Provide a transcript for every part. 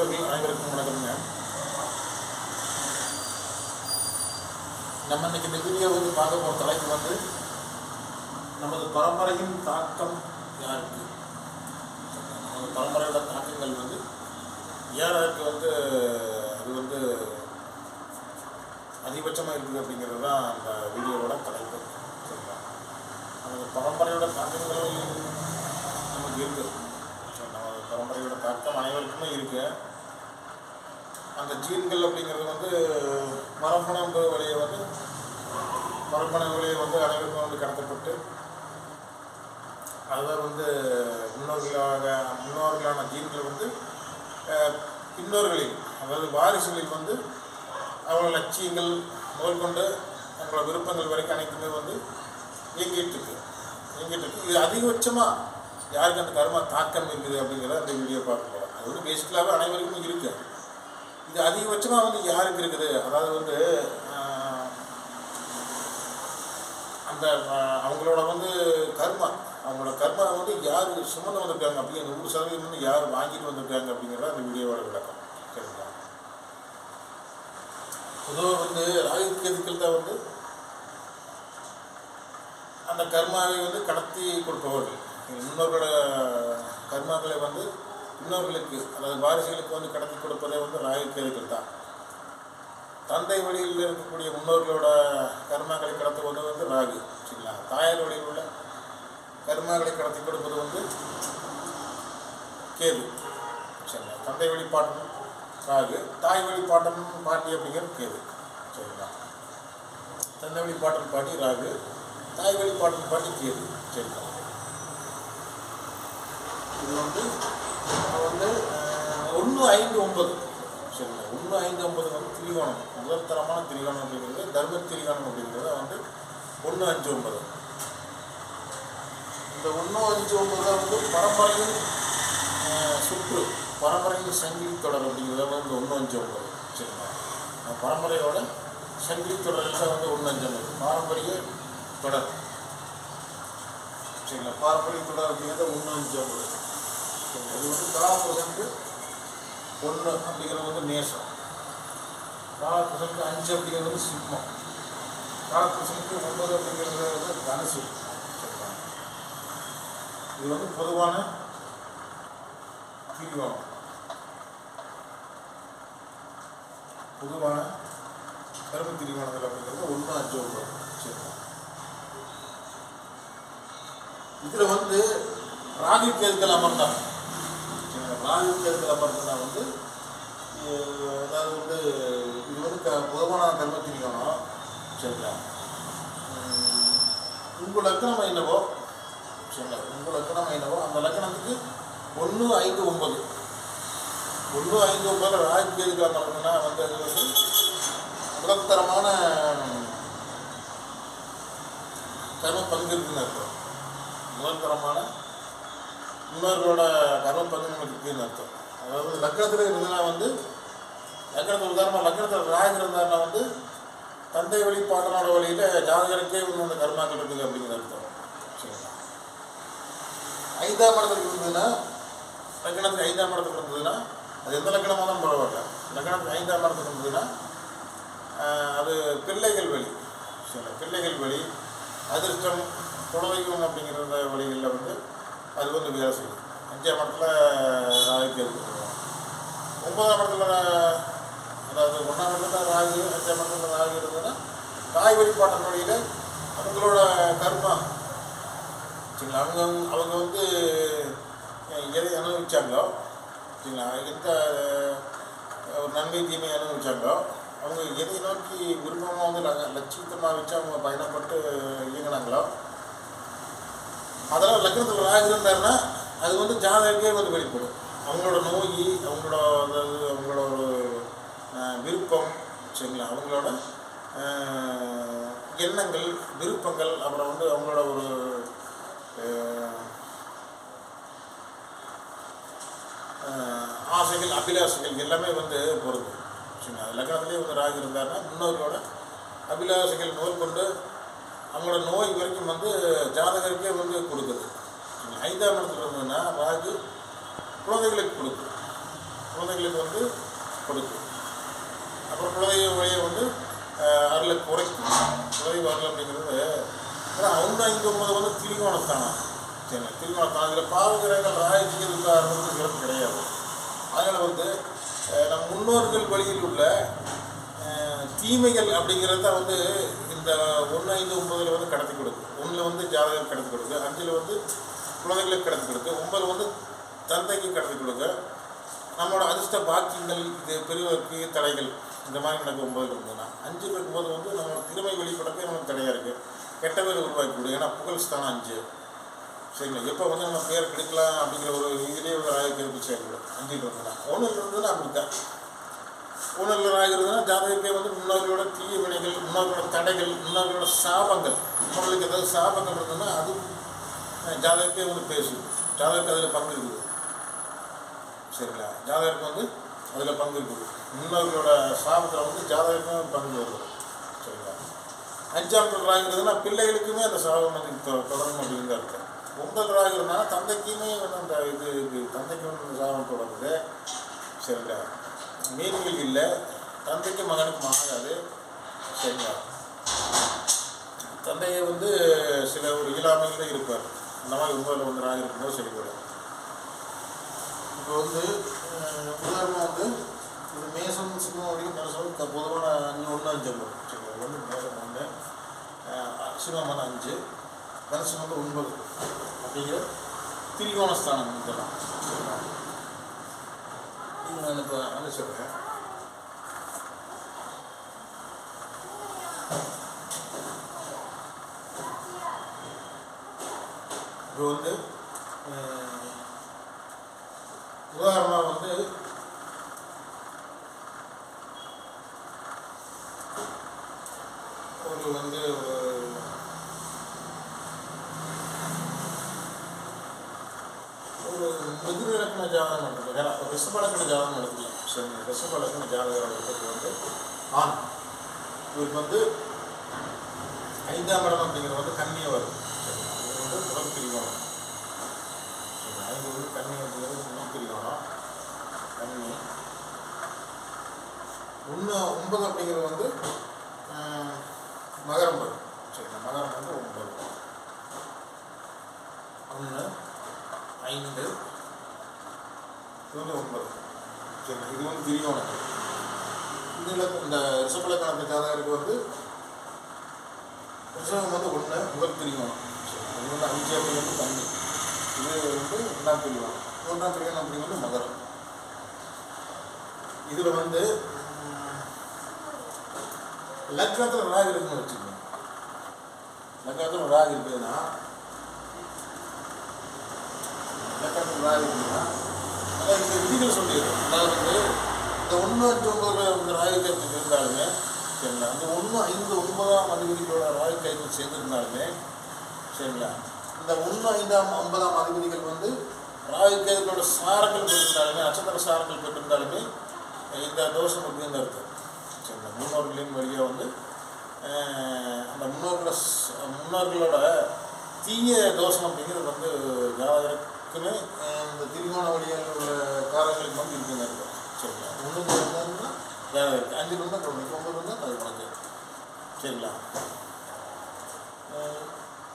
நண்பர்கள் அனைவருக்கும் வணக்கம்ங்க. நம்ம இன்னைக்கு இந்த வீடியோ வந்து பார்க்க போகிற தலைப்பு வந்து நமது பரம்பரையின் தாக்கம் யாருக்கு? நமது பரம்பரையோட தாக்கங்கள் வந்து யாராருக்கு வந்து அது வந்து அதிகபட்சமாக இருக்குது அப்படிங்கிறது தான் அந்த வீடியோவோட தலைப்பு. சரிங்களா? நமது பரம்பரையோட தாக்கங்கள் நமக்கு இருக்குது நம்ம நமது பரம்பரையோட தாக்கம் அனைவருக்குமே இருக்குது அந்த ஜீன்கள் அப்படிங்கிறது வந்து மரபணு வழியை வந்து மரபணு வழியை வந்து அனைவருக்கும் வந்து கடத்தப்பட்டு அதை வந்து முன்னோர்களாக முன்னோர்களான ஜீன்கள் வந்து அஹ், பின்னோர்களில் அதாவது வாரிசுகளில் வந்து அவங்களோட லட்சியங்கள் முதற்கொண்டு அவங்களோட விருப்பங்கள் வரைக்கும் அனைத்துமே வந்து இயங்கிட்டு இருக்கு. இயங்கிட்டு இருக்கு. இது அதிகபட்சமாக யாருக்கு அந்த கர்மா தாக்கம் இருக்குது அப்படிங்கிறத அந்த வீடியோ பார்க்க போகிறோம் அது வந்து பேசிக்கலாகவே அனைவருக்கும் இருக்குது இது அதிகபட்சமாக வந்து யாருக்கு இருக்குது? அதாவது வந்து அந்த அவங்களோட வந்து கர்மா அவங்களோட கர்மா வந்து யார் சுமந்து வந்திருக்காங்க அப்படி அந்த நூறு சதவீதம் வந்து யார் வாங்கிட்டு வந்திருக்காங்க அப்படிங்கிறத அந்த வீடியோவோட விளக்கம். சரிங்களா? பொதுவாக வந்து ராகு கேதுக்கள் தான் வந்து அந்த கர்மாவை வந்து கடத்தி கொடுப்பவர்கள். எங்கள் முன்னோர்களோட கர்மாக்களை வந்து முன்னோர்களுக்கு அதாவது வாரிசுகளுக்கு வந்து கடத்தி கொடுப்பதே வந்து ராகு கேதுக்கள் தான். தந்தை வழியில் இருக்கக்கூடிய முன்னோர்களோட கர்மாக்களை கடத்துவது வந்து ராகு சரிங்களா? தாயார் வழியில் உள்ள கர்மாக்களை கடத்தி கொடுப்பது வந்து கேது சரிங்களா? தந்தை வழிபாட்டம் ராகு தாய் வழிபாட்டம் பாட்டி அப்படிங்கிறது கேது சரிங்களா? தந்தை வழிபாட்டம் பாட்டி ராகு தாய் வழிபாட்டம் பாட்டி கேது சரிங்களா? இது வந்து வந்து ஒன்று ஐந்து ஒன்பது. சரிங்களா? ஒன்று ஐந்து ஒன்பது வந்து திரிகோணம். முதல் தரமான திரிகோணம் அப்படிங்கிறது தர்ம திரிகோணம் அப்படிங்கிறது வந்து ஒன்று அஞ்சு ஒன்பது. இந்த ஒன்று அஞ்சு ஒன்பது தான் வந்து பரம்பரையின் அஹ், சுற்று பரம்பரையின் சங்கிலி தொடர் அப்படிங்கிறத வந்து ஒன்று அஞ்சு ஒன்பது. சரிங்களா? பரம்பரையோட சங்கிலி தொடரில் வந்து ஒன்று அஞ்சு ஒன்பது? பாரம்பரிய தொடர். சரிங்களா? பாரம்பரிய தொடர் அப்படிங்கிறது ஒன்று அஞ்சு ஒன்பது. சரிங்களா இது வந்து காலப்புரசனுக்கு ஒன்று அப்படிங்கிறது வந்து நேசம் காலப்புரசனுக்கு அஞ்சு அப்படிங்கிறது வந்து சிம்மம் காலப்புரசனுக்கு ஒன்பது அப்படிங்கிறது வந்து தனுசு இது வந்து பொதுவான திரிகோணம் பொதுவான கரும்பு திரிவானங்கள் அப்படிங்கிறது ஒன்று அஞ்சு ஒன்று சரிங்களா இதில் வந்து ராகு கேதுக்கள் அமர்ந்தாங்க சரிங்களா ராகு கேதுக்கள் வந்து அதாவது வந்து இது வந்து க பொதுவான கர்ம சரிங்களா? உங்கள் லக்கணம் என்னவோ? சரிங்களா? உங்கள் லக்கணம் என்னவோ? அந்த லக்கணத்துக்கு ஒன்று ஐந்து ஒன்பது. ஒன்று ஐந்து ஒன்பது ராகு கேதுக்கள் அமர்ந்ததுன்னா வந்து அது வந்து முதல்தரமான கர்ம பங்கிருக்குன்னு இருக்கும் உலகத்தரமான முதல்தரமான முன்னோர்களோட கர்ம பங்கு நமக்கு இருக்குன்னு அர்த்தம். அதாவது லக்கணத்தில் இருந்ததுன்னா வந்து லக்கணத்தில் உதாரணமாக லக்கணத்தில் ராகு இருந்தாருன்னா வந்து தந்தை வழி பாட்டனோட வழியில் ஜாதகருக்கே வந்து கர்மாக்கள் இருக்குது அப்படிங்கிற அர்த்தம். சரிங்களா? ஐந்தாம் இடத்துக்கு இருந்ததுன்னா லக்கணத்துக்கு ஐந்தாம் இடத்துக்கு இருந்ததுன்னா அது எந்த லக்கணமாக தான் பரவாயில்ல. லக்கணத்துக்கு ஐந்தாம் இடத்துக்கு இருந்ததுன்னா அது பிள்ளைகள் வழி. சரிங்களா? பிள்ளைகள் வழி அதிர்ஷ்டம் குலதெய்வம் அப்படிங்கிற வழிகளில் வந்து அது வந்து வேலை செய்யும் அஞ்சாம் இடத்துல ராகுக்கு இருக்கு ஒன்பதாம் இடத்துல அதாவது ஒன்றாம் இடத்துல ராகு அஞ்சாம் இடத்துல ராகு இருந்ததுன்னா ராய் வழிபாட்டு வழியில் அவங்களோட கர்மா. சரிங்களா அவங்க அவங்க வந்து எதை அனுபவிச்சாங்களோ சரிங்களா எந்த ஒரு நன்மை தீமை அனுபவிச்சாங்களோ அவங்க எதை நோக்கி விருப்பமாக வந்து லட்சியத்தமாக வச்சு அவங்க பயணப்பட்டு இயங்கினாங்களோ அதெல்லாம் லக்னத்தில் ராகு இருந்தாருன்னா அது வந்து ஜாதகக்கே வந்து வெளிப்படும். அவங்களோட நோய் அவங்களோட அதாவது அவங்களோட ஒரு விருப்பம் சரிங்களா? அவங்களோட எண்ணங்கள் விருப்பங்கள் அப்புறம் வந்து அவங்களோட ஒரு ஆசைகள் அபிலாஷைகள் எல்லாமே வந்து பொருந்தும். சரிங்களா? லக்னத்துலேயே வந்து ராகு இருந்தாருன்னா முன்னோர்களோட அபிலாஷைகள் முதல் கொண்டு அவங்களோட நோய் வரைக்கும் வந்து ஜாதகருக்கே வந்து கொடுக்குது. ஐந்தாம் இடத்துல இருந்ததுன்னா ராகு குழந்தைகளுக்கு கொடுக்கும் குழந்தைகளுக்கு வந்து கொடுக்கும் அப்புறம் குலதெய்வ வழியை வந்து அருளை குறைக்கும். குழந்தை வரல அப்படிங்கிறது ஆனால் அவங்க இங்கே ஒன்பது வந்து திரிகோணத்தானம் சரிங்களா திரிகோணஸ்தானம் இதில் பாவகிரகங்கள் ராயத்துக்கு ஆரம்பித்து சிறப்பு கிடையாது. அதனால் வந்து நம் முன்னோர்கள் வழியில் உள்ள தீமைகள் அப்படிங்கிறது தான் வந்து இந்த ஒன்று ஐந்து ஒன்பதில் வந்து கடத்தி கொடுக்கும் ஒன்றில் வந்து ஜாதகம் கடத்தி கொடுக்கு. அஞ்சில் வந்து குழந்தைகளுக்கு கடத்தி கொடுக்கு. ஒன்பது வந்து தந்தைக்கு கடத்தி கொடுக்க. நம்மளோட அதிர்ஷ்ட பாக்கியங்கள் இது பெரியவருக்கு தடைகள் இந்த மாதிரி நடக்கும் ஒன்பது இருந்ததுன்னா. அஞ்சு இருக்கும்போது வந்து நம்மளோட திறமை வெளிப்படுறதுக்கு நமக்கு தடையாக இருக்குது கெட்ட பேர் உருவாக்கி கொடுக்கும் ஏன்னா புகழ் ஸ்தானம் அஞ்சு. சரிங்களா? எப்போ வந்து நம்ம பேர் கெடுக்கலாம் அப்படிங்கிற ஒரு இதிலே ஒரு ஆயிரத்தி இருந்துச்சு அஞ்சு இருந்ததுன்னா. ஒன்று இருந்ததுன்னா அப்படித்தான். ஆகிறதுனா ஜாதகத்தை வந்து முன்னோர்களோட தீய வினைகள் முன்னோர்களோட தடைகள் முன்னோர்களோட சாபங்கள். முன்னோர்களுக்கு ஏதாவது சாபங்கள் இருந்ததுன்னா அது ஜாதகத்தை வந்து பேசுது ஜாதகத்தை அதில் பங்கு இருக்குது. சரிங்களா? ஜாதகருக்கு வந்து அதில் பங்கு இருக்குது. முன்னோர்களோட சாபத்தில் வந்து ஜாதகருக்கும் பங்கு வருது சரிங்களா? அஞ்சாம் ராகிறதுனா பிள்ளைகளுக்குமே அந்த சாபம் வந்து தொ- தொடரும் அப்படின்னு தான் இருக்கு ஒன்பது ராகிறதுனா தந்தைக்குமே வந்து அந்த இது தந்தைக்கு வந்து சாபம் தொடருது. சரிங்களா? மீன்கள் இல்லை. தந்தைக்கு மகனுக்கு ஆகாது. சரிங்களா தந்தையை வந்து சில ஒரு இயலாமையில் இருப்பார். அந்த மாதிரி ஒன்பதில் வந்து ராக இருக்கும்போது சரிப்படும் இப்போ வந்து அஹ், உதாரணம் வந்து ஒரு மேசம் சிம்மம் வரைக்கும் மனசம் பொதுவான அஞ்சு ஒன்று அஞ்சு வரும் சரிங்களா ஒன்று மேசம் ஒன்று அஹ், சிம்மம் அஞ்சு மனசு வந்து ஒன்பது. அப்படிங்கிற திரிகோணஸ்தானம் இதெல்லாம். சரிங்களா இது நான் இப்போ அனுப்பிச்சிடுறேன் இப்போ வந்து அஹ், உதாரணமாக வந்து ஒரு வந்து ஒரு ஒரு மிதுன இலக்கண அப்போ ரிஷபலக்கண ஜாதகம் நடத்தலாம் சரி ரிஷபலக்கண ஜாதகம் எடுத்தது வந்து ஆண். இவருக்கு வந்து ஐந்தாம் இடம் அப்படிங்கிறது வந்து கண்ணியை வரும். சரி, இது வந்து முதல் பிரிவானம் சரி, ஐந்து வந்து கண்ணி அப்படிங்கிறது முதல் பிரிவானம் கண்ணி ஒன்று ஒன்பது அப்படிங்கிறது வந்து மகரம் வரும். சரி மகரம் வந்து ஒன்பது. ஒன்று ஐந்து. இது வந்து ஒன்பது சரி இது வந்து திரியோணம் இதில் இந்த ரிஷபலக்கணத்து ஜாதகருக்கு வந்து ரிஷபம் வந்து ஒன்று முதல் திரியோணம் இது வந்து அஞ்சு அப்படிங்கிறது தண்ணி இது வந்து ரெண்டாம் திரியோணம் மூன்றாம் திரியோணம் அப்படிங்கிறது மகரம். இதில் வந்து லக்னத்தில் ராகு இருக்குன்னு வச்சுக்கோங்க. லக்னத்தில் ராகு இருக்குதுன்னா லக்னத்தில் ராகு இருக்குதுன்னா அதாவது இந்த விதிகள் சொல்லிடுறோம் அதாவது வந்து இந்த ஒன்று அஞ்சு ஒன்பதுல வந்து இருந்தாலுமே சரிங்களா? அந்த ஒன்று ஐந்து ஒன்பதாம் அதிபதிகளோட ராயக்கருத்து சேர்ந்துருந்தாலுமே சேர்ந்திருந்தாலுமே சரிங்களா? இந்த ஒன்று ஐந்தாம் ஒன்பதாம் அதிபதிகள் வந்து ராகு சாரங்கள் பெற்றிருந்தாலுமே நட்சத்திர சாரங்கள் பெற்றிருந்தாலுமே இந்த தோஷம் அப்படின்னு அர்த்தம் சரிங்களா? முன்னோர்களின் வழியாக வந்து அந்த முன்னோர்களோட முன்னோர்களோட தீய தோஷம் அப்படிங்கிறது வந்து ஜாதகருக்குமே இந்த திரிகோண வழியாக உள்ள காரங்களுக்கு வந்து இருக்குங்க இருக்கும் சரிங்களா? ஒன்று இருந்தாருன்னா இருக்குது அஞ்சு இருந்தால் குழந்தைக்கு ஒன்பது இருந்தால் அது குழந்தை சரிங்களா?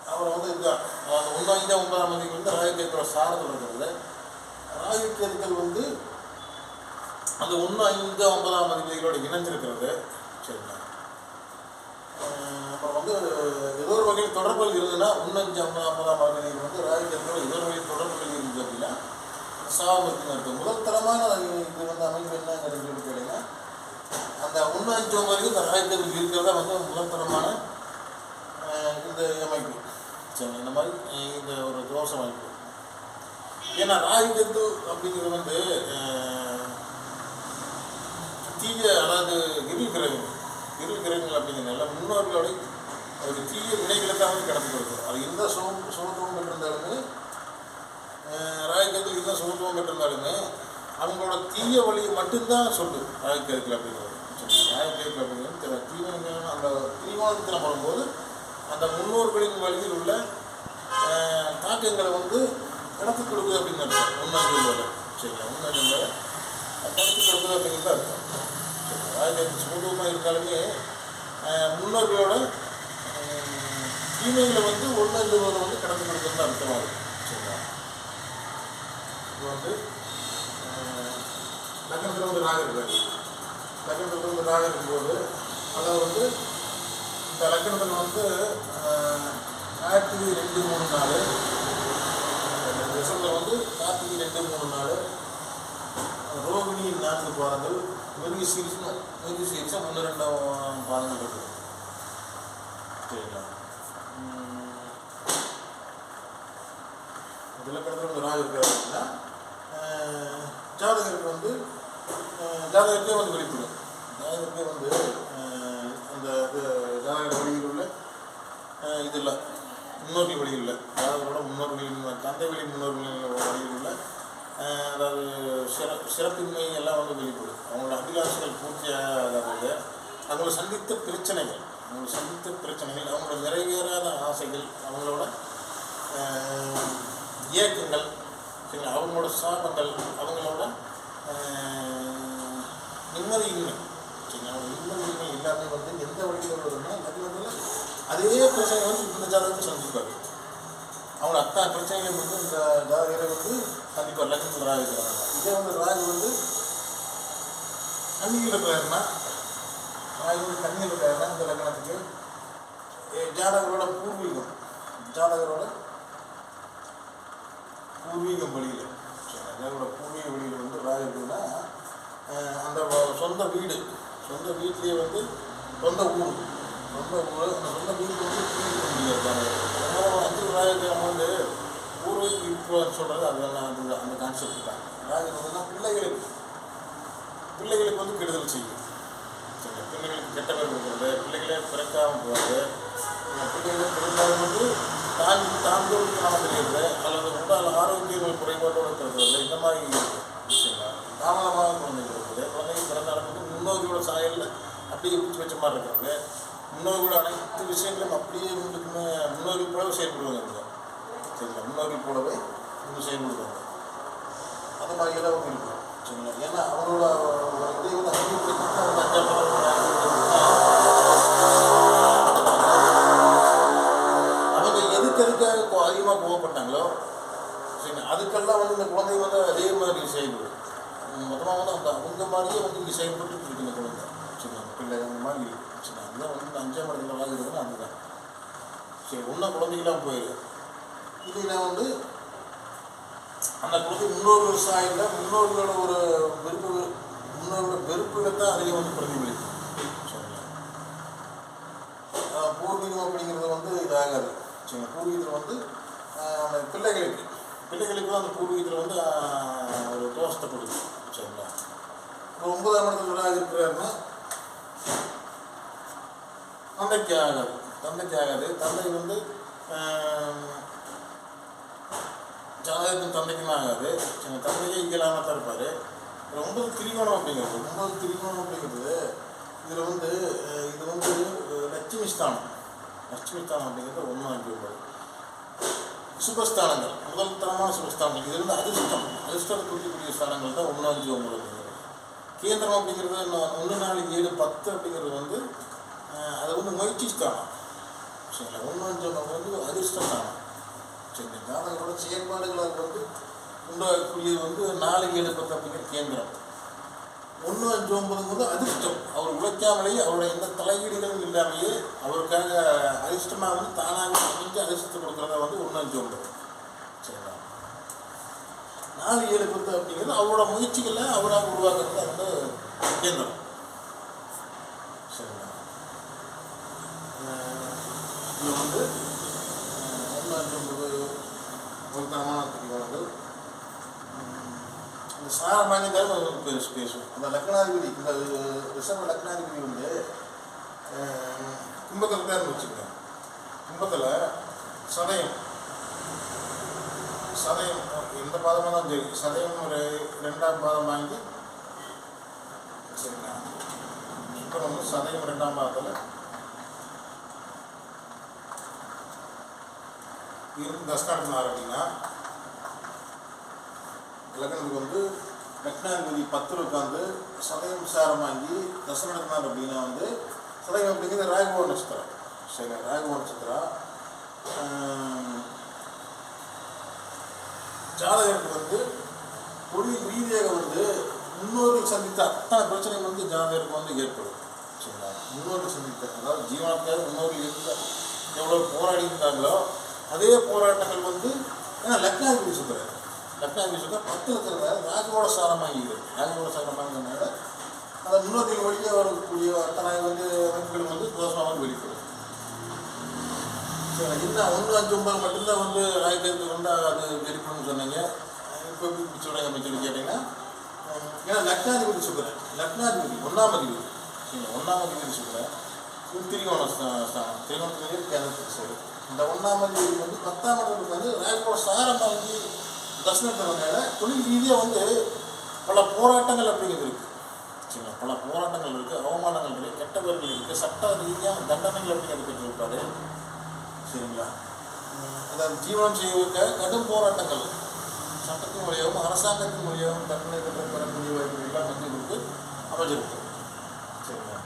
அப்புறம் வந்து இதுதான் அந்த ஒன்றாம் ஒன்பதாம் மதிக்கு வந்து ராகுக்கேத்தோட சாரத்தில் இருக்கிறது. ராகுக்கேத்துக்கள் வந்து அந்த ஒன்று ஐந்து ஒன்பதாம் மதிப்பீடுகளோடு இணைஞ்சிருக்கிறது. சரிங்களா? அப்புறம் வந்து வகையில் தொடர்புகள் இருந்ததுன்னா ஒன்று ஐம்பது ஐம்பதாம் மதிப்பீடு வந்து ராஜ்யத்தோடு ஏதோ வகையில் தொடர்புகள் இருந்துச்சு அப்படின்னா சாபத்தின் அர்த்தம் முதல் தரமான இது வந்து அமைப்பு என்னங்கிறது சொல்லி அந்த ஒன்று அஞ்சு ஒன்பதுக்கு இந்த ராஜ்யத்தில் இருக்கிறத வந்து முதல் தரமான இந்த அமைப்பு. சரி இந்த மாதிரி இந்த ஒரு தோஷ அமைப்பு. ஏன்னா ராஜ்யத்து அப்படிங்கிறது வந்து தீய அதாவது கிரி கிரகங்கள் கிரி கிரகங்கள் அப்படிங்கிறதுனால முன்னோர்களோட ஒரு தீய வினைகளுக்காக வந்து கடந்து கொடுக்கும் அது எந்த சுகம் சுகத்துவம் பெற்றிருந்தாலுமே ராகுகத்தில் இருந்தால் சுகத்துவம் பெற்றிருந்தாலுமே அவங்களோட தீய வழியை மட்டும்தான் சொல்லு ராகுக்கேதுக்கள் அப்படிங்கிறது ராகுக்கேதுக்கள் அப்படிங்கிறது சில அந்த தீவனத்தில் வரும்போது அந்த முன்னோர்களின் வழியில் உள்ள தாக்கங்களை வந்து கடத்து கொடுக்குது அப்படின்னு அர்த்தம். உண்மைகள் சரிங்களா உண்மைகள் கடத்து கொடுக்குது அப்படிங்கிறது அர்த்தம். ராஜ்யத்து சுமூகமாக இருந்தாலுமே முன்னோர்களோட தீமைகளை வந்து ஒன்று இருந்தவரை வந்து கடத்தி அர்த்தமாக இருக்கும். சரிங்களா? இப்போ வந்து அஹ், லக்னத்தில் வந்து ராகு இருக்காரு. லக்னத்தில் வந்து ராகு இருக்கும்போது அதை வந்து இந்த லக்னத்தில் வந்து கார்த்திகை ரெண்டு மூணு நாள் டிசம்பர் வந்து கார்த்திகை ரெண்டு மூணு நாள் ரோகிணி நான்கு பாதங்கள் மிருக சீரிசம் மிருக சீரிசம் ஒன்று ரெண்டாம் பாதங்கள் இருக்குது சரிங்களா? இதில் கடத்தில் வந்து ராகு இருக்காரு அப்படின்னா ஜாதகருக்கு வந்து அஹ், ஜாதகருக்கே வந்து வெளிப்படும். ஜாதகருக்கே வந்து அந்த இது ஜாதக வழியில் உள்ள இது இல்லை முன்னோர்கள் வழியில் இல்லை ஜாதகரோட முன்னோர்களின் தந்தை வழி முன்னோர்களின் வழியில் உள்ள அதாவது சிற சிறப்பின்மை எல்லாம் வந்து வெளிப்படும். அவங்களோட அபிலாஷைகள் பூர்த்தியாக ஆகாதது அவங்கள சந்தித்த பிரச்சனைகள் அவங்க சந்தித்த பிரச்சனைகள் அவங்களோட நிறைவேறாத ஆசைகள் அவங்களோட இயக்கங்கள் சரிங்களா அவங்களோட சாபங்கள் அவங்களோட நிம்மதியின்மை. சரிங்களா? நிம்மதியின்மை எல்லாமே வந்து எந்த வழியில் வருதுன்னா லக்னத்தில் அதே பிரச்சனை வந்து இந்த ஜாதகம் சந்திப்பார். அவங்க அத்தனை பிரச்சனைகள் வந்து இந்த ஜாதகரை வந்து சந்திப்பார். லக்ஷ்மி ராகு இதே வந்து ராகு வந்து கண்ணியில் இருக்கிறாருன்னா ராகு வந்து கண்ணியில் இருக்கிறாருன்னா இந்த லக்னத்துக்கு ஜாதகரோட பூர்வீகம் ஜாதகரோட பூர்வீக வழியில் ஜாதகரோட பூர்வீக வழியில் வந்து ராகு இருக்குதுன்னா அந்த சொந்த வீடு. சொந்த வீட்லேயே வந்து சொந்த ஊர். சொந்த ஊர் அந்த சொந்த வீடு வந்து பூர்வீக முடியாது அதனால் அஞ்சு ராகு வந்து பூர்வீக இப்போ சொல்கிறது அதெல்லாம் அந்த அந்த கான்செப்ட் தான். ராகு வந்து பிள்ளைகளுக்கு. பிள்ளைகளுக்கு வந்து கெடுதல் செய்யும். பிள்ளைகளுக்கு கெட்ட பேர் கொடுக்குறது பிள்ளைகளே பிறக்காமல் போகிறது பிள்ளைகளே பிறந்தாலும் வந்து தாங்கி தாந்தோடு நாம தெரியுது அல்லது உடல் ஆரோக்கியங்கள் குறைபாட்டோடு இருக்கிறது இந்த மாதிரி விஷயங்கள் தாமதமாக குழந்தைகள் இருக்குது குழந்தைகள் பிறந்தாலும் வந்து முன்னோர்களோட சாயலில் அப்படியே குத்தி வச்ச மாதிரி இருக்காங்க முன்னோர்களோட அனைத்து விஷயங்களும் அப்படியே இவங்களுக்குமே முன்னோர்கள் போலவே செயல்படுவாங்க இவங்க சரிங்களா முன்னோர்கள் போலவே இவங்க செயல்படுவாங்க அந்த மாதிரி எல்லாம் அவங்க இருக்கும் சரிங்களா ஏன்னா அவங்களோட இதை வந்து அங்கீகரிக்கணும் அவங்க அஞ்சாம் அவங்க எதுக்கு எதுக்காக கோ- அதிகமாக கோவப்பட்டாங்களோ அதுக்கெல்லாம் வந்து இந்த குழந்தை வந்து அதே மாதிரி செயல்படும். மொத்தமாக வந்து அந்த அந்த மாதிரியே வந்து இங்கே செயல்பட்டு இருக்கு இந்த குழந்தை. சரிங்களா பிள்ளை அந்த மாதிரி இருக்கு. அதுதான் வந்து அஞ்சாம் இடத்துல வாங்குறதுன்னா அதுதான். சரி இன்னும் குழந்தைகளாம் போயிடும் இதில் வந்து அந்த குழந்தை முன்னோர்கள் சாயலில் முன்னோர்களோட ஒரு வெறுப்பு முன்னோர்களோட வெறுப்புகளை தான் அதிகம் வந்து பிரதிபலிக்கும். பூர்வீகம் அப்படிங்கிறது வந்து இதாகாது. சரிங்களா பூர்வீகத்தில் வந்து அந்த பிள்ளைகளுக்கு பிள்ளைகளுக்கும் அந்த பூர்வீகத்தில் வந்து ஒரு தோஷத்தை கொடுக்கும் சரிங்களா? இப்போ ஒன்பதாம் இடத்துல விராக இருக்கிறாருன்னா தந்தைக்கு ஆகாது தந்தைக்கு ஆகாது. தந்தை வந்து ஜாதகத்தின் தந்தைக்கும் ஆகாது. எங்கள் தந்தையே இயலாமல் தான் இருப்பார். ஒன்பது திரிகோணம் அப்படிங்கிறது ஒன்பது திரிகோணம் அப்படிங்கிறது இதில் வந்து இது வந்து லட்சுமி ஸ்தானம். லட்சுமி ஸ்தானம் அப்படிங்கிறது ஒன்றும் அஞ்சு ஒன்பது சுபஸ்தானங்கள் முதல் தரமான சுபஸ்தானங்கள் இது வந்து அதிர்ஷ்டம். அதிர்ஷ்டத்தை குறிக்கக்கூடிய ஸ்தானங்கள் தான் ஒன்று அஞ்சு ஒன்பது கேந்திரம் அப்படிங்கிறது ஒன்று நாலு ஏழு பத்து அப்படிங்கிறது வந்து அது வந்து முயற்சி ஸ்தானம் சரிங்களா ஒன்று அஞ்சு ஒன்பது வந்து அதிர்ஷ்ட ஸ்தானம் சரி ஜாதகரோட செயல்பாடுகள் வந்து உண்டாகக்கூடியது வந்து நாலு ஏழு பத்து அப்படிங்கிற கேந்திரம். ஒன்று அஞ்சு ஒன்பதுங்கிறது அதிர்ஷ்டம். அவர் உழைக்காமலேயே அவருடைய எந்த தலையீடுகளும் இல்லாமலேயே அவருக்காக அதிர்ஷ்டமாக வந்து தானாக அமைஞ்சு அதிர்ஷ்டத்தை கொடுக்குறத வந்து ஒன்று அஞ்சு ஒன்பது. சரிங்களா? நாலு ஏழு பத்து அப்படிங்கிறது அவரோட முயற்சிகளை அவராக உருவாக்குறது வந்து கேந்திரம் சரிங்களா? இது வந்து ஒன்று அஞ்சு ஒன்பது ஒரு தரமான இந்த சாரம் வாங்கியிருந்தாலும் பேசு பேசும் அந்த லக்னாதிபதி இந்த ரிஷப லக்னாதிபதி வந்து கும்பத்தில் தான் வச்சுக்கோங்க கும்பத்தில் சதயம் சதயம் எந்த பாதமாக தான் சரி சதயம் ஒரு ரெண்டாம் பாதம் வாங்கி சரிங்களா இப்போ வந்து சதயம் ரெண்டாம் பாதத்தில் இருந்து தஸ்தானத்தினார் அப்படின்னா லக்னத்துக்கு வந்து லக்னாதிபதி பத்தில் உட்காந்து சதயம் சாரம் வாங்கி தசை நடத்தினார் அப்படின்னா வந்து சதயம் அப்படிங்கிறது ராகவ நட்சத்திரம். சரி ராகவ நட்சத்திரம். ஜாதகருக்கு வந்து தொழில் ரீதியாக வந்து முன்னோர்கள் சந்தித்த அத்தனை பிரச்சனைகள் வந்து ஜாதகருக்கு வந்து ஏற்படும். சரிங்களா? முன்னோர்கள் சந்தித்த அதாவது ஜீவனத்துக்காக முன்னோர்கள் இருந்த எவ்வளோ போராடி இருந்தாங்களோ அதே போராட்டங்கள் வந்து ஏன்னா லக்னாதிபதி சொல்கிறார் லக்னாதிபதி சுத்தா பத்து இருக்கிறதால ராகுவோட சாரமாகிறது ராஜகோட சாரமாகிறதுனால அந்த முன்னோர்கள் வழியாக வரக்கூடிய அத்தனை வந்து அமைப்புகள் வந்து தோஷமாக வெளிப்படும். இன்னும் ஒன்று அஞ்சு ஒன்பது மட்டும்தான் வந்து ராயக்கருக்கு வந்து அது வெளிப்படும்னு சொன்னீங்க. இப்போ சொல்கிறாங்க அப்படின்னு சொல்லி கேட்டிங்கன்னா ஏன்னா லக்னாதிபதி சுக்கரன் லக்னாதிபதி ஒன்றாம் அதிபதி. சரிங்களா ஒன்றாம் அதிபதி சுக்கரன் இது திரிகோண ஸ்தானம் திரிகோணத்துலேயே கேந்திரத்துக்கு சரி இந்த ஒன்றாம் அதிபதி வந்து பத்தாம் அதிபதி வந்து ராயக்கோட சாரமாகி தர்சனத்தினால தொழில் ரீதியாக வந்து பல போராட்டங்கள் அப்படிங்கிறது இருக்குது சரிங்களா? பல போராட்டங்கள் இருக்குது அவமானங்கள் இருக்குது கெட்ட பேர்கள் இருக்குது சட்ட ரீதியாக தண்டனைகள் அப்படிங்கிறது பெற்றிருப்பாரு சரிங்களா? அதாவது ஜீவனம் செய்வதற்கு கடும் போராட்டங்கள். சட்டத்தின் மூலியமும் அரசாங்கத்தின் மூலியமும் தண்டனை பெற்ற பெறக்கூடிய வாய்ப்புகள் எல்லாம் வந்து இவருக்கு அமைஞ்சிருக்கு. சரிங்களா?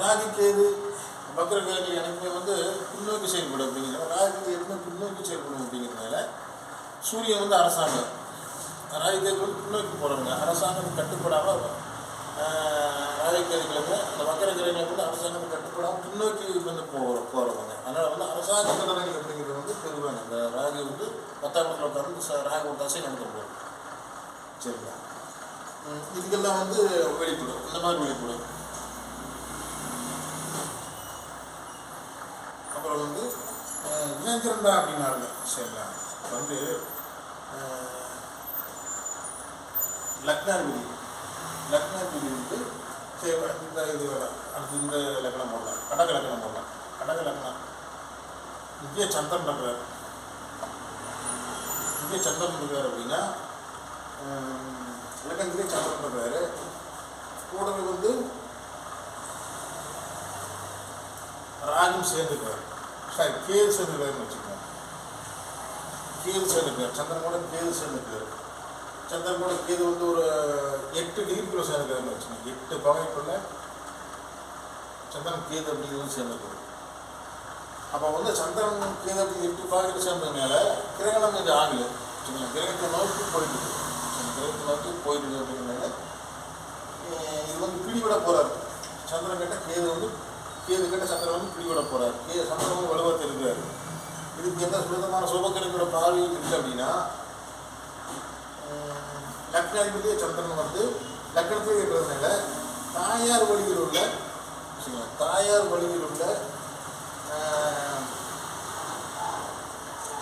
ராகி கேது பக்ரகிரகங்கள் எனக்குமே வந்து பின்னோக்கி செயல்படும் அப்படிங்கிற ராகி எப்பவுமே பின்னோக்கி செயல்படும் சூரியன் வந்து அரசாங்கம். ராகி கேது பின்னோக்கி போகிறவங்க அரசாங்கம் கட்டுப்படாமல் ராஜகிரகங்களுக்கு அந்த வக்கர கிரகங்களுக்கு வந்து அரசாங்கம் கட்டுப்படாமல் பின்னோக்கி வந்து போகிற போகிறவங்க அதனால் வந்து அரசாங்க கடனை அப்படிங்கிறது வந்து பெருவாங்க இந்த ராகு வந்து பத்தாம் இடத்துல உட்காந்து ச- ராகு தசை நடந்து போகும் சரிங்களா? இதுக்கெல்லாம் வந்து வெளிப்படும். இந்த மாதிரி வெளிப்படும். அப்புறம் வந்து அஹ், இணைஞ்சிருந்தா அப்படின்னாருங்க சரிங்களா? வந்து லக்னாதிபதி லக்னாதிபதி வந்து இந்த இது அடுத்து இந்த லக்னம் போடலாம். கடக லக்னம் போடலாம். கடக லக்னம். இங்கே சந்திரன் இருக்கிறார் இங்கே சந்திரன் இருக்கார் அப்படின்னா ஹம், லக்னத்திலே சந்திரன் இருக்கிறாரு கூடவே வந்து ராகும் சேர்ந்துருக்காரு சாரி கேது சேர்ந்துருக்காருன்னு வச்சுக்கோங்க. கேது சேர்ந்துருக்காரு சந்திரன் கூட கேது சேர்ந்துருக்காரு சந்திரன் கூட கேது வந்து ஒரு எட்டு டிகிரிக்குள்ள சேர்ந்துருக்காருன்னு வச்சுக்கோங்க எட்டு பகைக்குள்ள சந்திரன் கேது அப்படிங்கிறது சேர்ந்துருக்காரு அப்போ வந்து சந்திரன் கேது அப்படி எட்டு பாக்கெட்டு சேர்ந்ததுனால கிரகணம் கொஞ்சம் ஆகல. சரிங்களா கிரகத்தை நோக்கி போயிட்டு இருக்கு. கிரகத்தை நோக்கி போயிட்டு இருக்கு அப்படிங்கிறனால இது வந்து பிடிவிட போகிறார் சந்திரன் கிட்ட கேது வந்து கேது கிட்ட சந்திரன் வந்து பிடிவிட போறாரு. கே சந்திரன் வந்து வலுவாக இருக்கிறாரு இதுக்கு எந்த விதமான சுபக்கிரகோட பார்வை இல்லை அப்படின்னா லக்னாதிபதிய சந்திரன் வந்து லக்னத்திலே இருக்கிறதுனால தாயார் வழியில் உள்ள தாயார் வழியில் உள்ள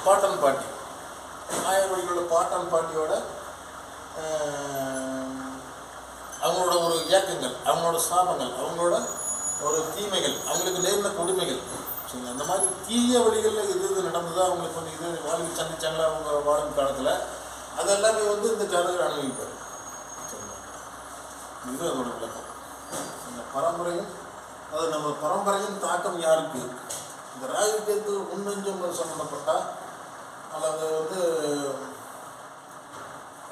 பாட்டன் பாட்டி. தாயார் வழியில் உள்ள பாட்டன் பாட்டியோட அவங்களோட ஒரு இயக்கங்கள் அவங்களோட சாபங்கள் அவங்களோட ஒரு தீமைகள் அவங்களுக்கு நேர்ந்த கொடுமைகள் ஸோ அந்த மாதிரி தீய வழிகளில் எது எது நடந்ததோ அவங்களுக்கு வந்து இது வாழ்க்கை சந்திச்சாங்களா அவங்க வாழும் காலத்தில் அதெல்லாமே வந்து இந்த ஜாதகர் அனுபவிப்பார். இது அதோட விளக்கம். இந்த பரம்பரையும் அது நம்ம பரம்பரையும் தாக்கம் யாருக்கு? இந்த ராஜ்யத்து முன்னஞ்சம் சம்மந்தப்பட்டா அல்லது வந்து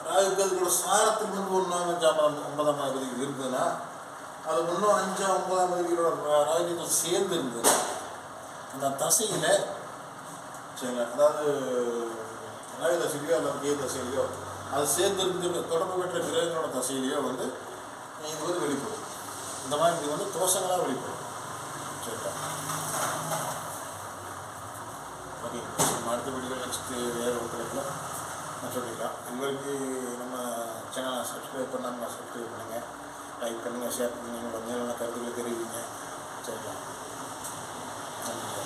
ராகுக்கதுகளோட சாரத்துக்கு வந்து ஒன்றாம் அஞ்சாம் ஒன்பதாம் அதிபதி இருந்ததுன்னா அது இன்னும் அஞ்சாம் ஒன்பதாம் அதிபதிகளோட ராஜ்யத்தை சேர்ந்து இருந்தது அந்த தசையில் சரிங்களா அதாவது நகை தசையிலையோ அல்லது கே தசையிலையோ அது சேர்ந்திருந்து தொடர்பு பெற்ற கிரகங்களோட தசையிலையோ வந்து இது வந்து வெளிப்படும். இந்த மாதிரி இது வந்து தோஷங்களாக வெளிப்படும். சரிங்களா ஓகே நம்ம அடுத்த நெக்ஸ்ட்டு வேறு ஒத்துழைக்கலாம் நான் சொல்லிக்கலாம் இது வரைக்கும் நம்ம சேனலை சப்ஸ்கிரைப் பண்ணாமல் சப்ஸ்கிரைப் பண்ணுங்கள் லைக் பண்ணுங்கள் ஷேர் பண்ணுங்கள் உங்கள் மேலான கருத்துக்களை தெரிவிங்க. சரிங்களா நன்றி.